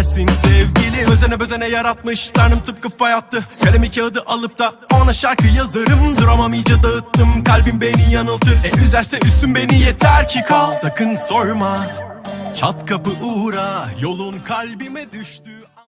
Çok güzelsin sevgilim Özene bözene yaratmış tanrım tıpkı fay attı. Kalemi kağıdı alıp da ona şarkı yazarım. Duramam iyice dağıttım kalbim beni yanıltır. E üzerse üstün beni yeter ki kal. Sakın sorma Çat kapı uğra Yolun kalbime düştü